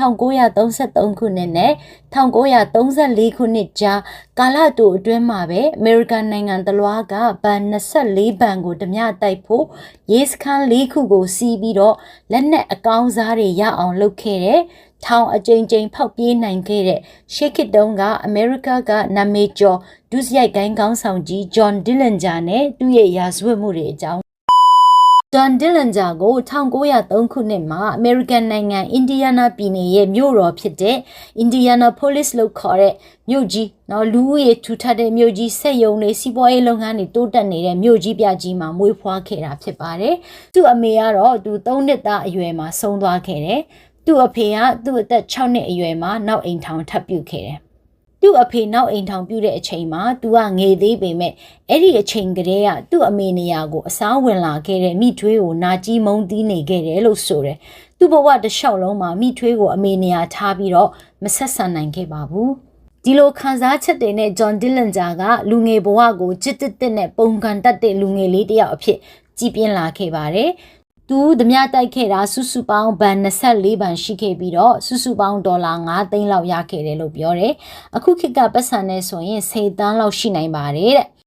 1933ခုနှစ်နဲ့1934ခုနှစ်ကြားကာလတူအတွင်းမှာပဲအမေရိကန်နိုင်ငံတလွားကဘန်24ဘန်ကိုဓမြတိုက်ဖို့ရေးစခန်း၄ခုကိုစီးပြီးတော့လက်နက်အကောင်းစားတွေရအောင်လုပ်ခဲ့တဲ့ထောင်အကြိမ်ကြိမ်ဖောက်ပြေးနိုင်ခဲ့တဲ့ရှေ့ကစ်တုံးကအမေရိကကနာမည်ကျော်ဒုစရိုက်ကိုင်းကောင်းဆောင်ကြီးဂျွန်ဒီလန်ဂျာနဲ့သူ့ရဲ့ရာဇဝတ်မှုတွေအကြောင်း ဂျွန်ဒီလန်ဂျာကို1903ခုနှစ်မှာအမေရိကန်နိုင်ငံအင်ဒီယာနာပြည်နယ်ရဲ့မြို့တော်ဖြစ်တဲ့အင်ဒီယာနာပိုလစ်လို့ခေါ်တဲ့မြို့ကြီးနော်လူဦးရေထူထပ်တဲ့မြို့ကြီးဆက်ယုံတွေစီးပွားရေးလုပ်ငန်းတွေတိုးတက်နေတဲ့မြို့ကြီးပြကြီးမှာမွေးဖွားခဲ့တာဖြစ်ပါတယ်။သူ့အမေကတော့သူ3နှစ်သားအရွယ်မှာဆုံးသွားခဲ့တယ်။သူ့အဖေကသူ့အသက်6နှစ်အရွယ်မှာနောက်အိမ်ထောင်ထပ်ပြုတ်ခဲ့တယ်။ သူ့အဖေနောက်အိမ်ထောင်ပြုတ်တဲ့အချိန်မှာသူကငေသေးပေမဲ့အဲ့ဒီအချိန်ကတည်းကသူ့အမေနေရာကိုအစားဝင်လာခဲ့တဲ့မိထွေးကိုနာကြီးမုန်းတီးနေခဲ့တယ်လို့ဆိုတယ်။သူ့ဘဝတစ်လျှောက်လုံးမှာမိထွေးကိုအမေနေရာထားပြီးတော့မဆက်ဆံနိုင်ခဲ့ပါဘူး။ဒီလိုခံစားချက်တွေနဲ့ဂျွန်ဒီလန်ဂျာကလူငယ်ဘဝကိုချစ်တစ်တစ်နဲ့ပုံကန်တတ်တဲ့လူငယ်လေးတစ်ယောက်အဖြစ်ကြည်ပြင်းလာခဲ့ပါတယ်။ သူဓမြတိုက်ခဲ့တာစုစုပေါင်းဘန်24ဘန်ရှိခဲ့ပြီးတော့စုစုပေါင်းဒေါ်လာ9သိန်းလောက်ရခဲ့တယ်လို့ပြောတယ်။အခုခေတ်ကပတ်စံနေဆိုရင်10တန်းလောက်ရှိနိုင်ပါတယ်တဲ့